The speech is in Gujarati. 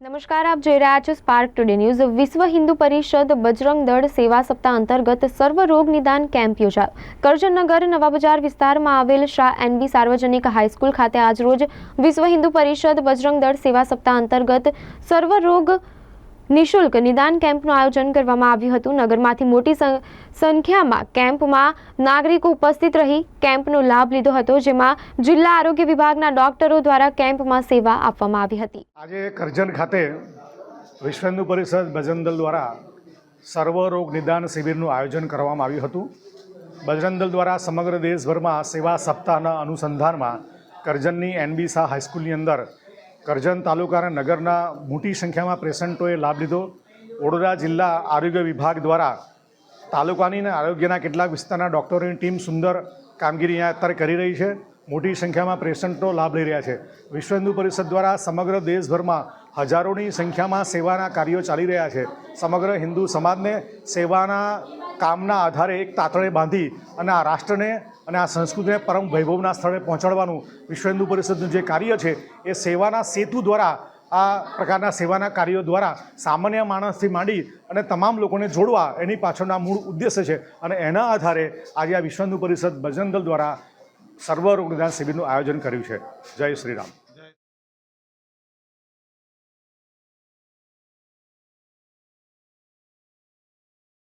નમસ્કાર, આપ જોઈ રહ્યા છો સ્પાર્ક ટુડે ન્યૂઝ વિશ્વ હિન્દુ પરિષદ બજરંગ દળ સેવા સપ્તાહ અંતર્ગત સર્વ રોગ નિદાન કેમ્પ યોજાયો. કરજણનગર નવા બજાર વિસ્તારમાં આવેલ શાહ એનબી સાર્વજનિક હાઈસ્કૂલ ખાતે આજરોજ વિશ્વ હિન્દુ પરિષદ બજરંગ દળ સેવા સપ્તાહ અંતર્ગત સર્વ રોગ નિશુલ્ક નિદાન કેમ્પનું આયોજન કરવામાં આવ્યું હતું. નગરમાંથી મોટી સંખ્યામાં કેમ્પમાં નાગરિકો ઉપસ્થિત રહી કેમ્પનો લાભ લીધો હતો, જેમાં જિલ્લા આરોગ્ય વિભાગના ડોક્ટરો દ્વારા કેમ્પમાં સેવા આપવામાં આવી હતી. આજે કરજણ ખાતે વિશ્વ હિન્દુ પરિષદ ભજન દળ દ્વારા સર્વ રોગ નિદાન શિબિરનું આયોજન કરવામાં આવ્યું હતું. બજરંગ દળ દ્વારા સમગ્ર દેશભરમાં સેવા સપ્તાહના અનુસંધાનમાં કરજણની એનબી શાહ હાઈસ્કૂલની અંદર કરજણ તાલુકા અને નગરના મોટી સંખ્યામાં પેશન્ટોએ લાભ લીધો. વડોદરા જિલ્લા આરોગ્ય વિભાગ દ્વારા તાલુકાની અને આરોગ્યના કેટલાક વિસ્તારના ડૉક્ટરોની ટીમ સુંદર કામગીરી અહીંયા અત્યારે કરી રહી છે. મોટી સંખ્યામાં પેશન્ટો લાભ લઈ રહ્યા છે. વિશ્વ હિન્દુ પરિષદ દ્વારા સમગ્ર દેશભરમાં હજારોની સંખ્યામાં સેવાના કાર્યો ચાલી રહ્યા છે. સમગ્ર હિન્દુ સમાજને સેવાના કામના આધારે એક તાતણે બાંધી અને આ રાષ્ટ્રને અને આ સંસ્કૃતિને પરમ વૈભવના સ્થળે પહોંચાડવાનું વિશ્વ હિન્દુ પરિષદનું જે કાર્ય છે, એ સેવાના સેતુ દ્વારા, આ પ્રકારના સેવાના કાર્યો દ્વારા સામાન્ય માણસથી માંડી અને તમામ લોકોને જોડવા એની પાછળના મૂળ ઉદ્દેશ્ય છે અને એના આધારે આજે આ વિશ્વ હિન્દુ પરિષદ ભજન દ્વારા સર્વ રોગ નિદાન શિબિરનું આયોજન કર્યું છે. જય શ્રી રામ.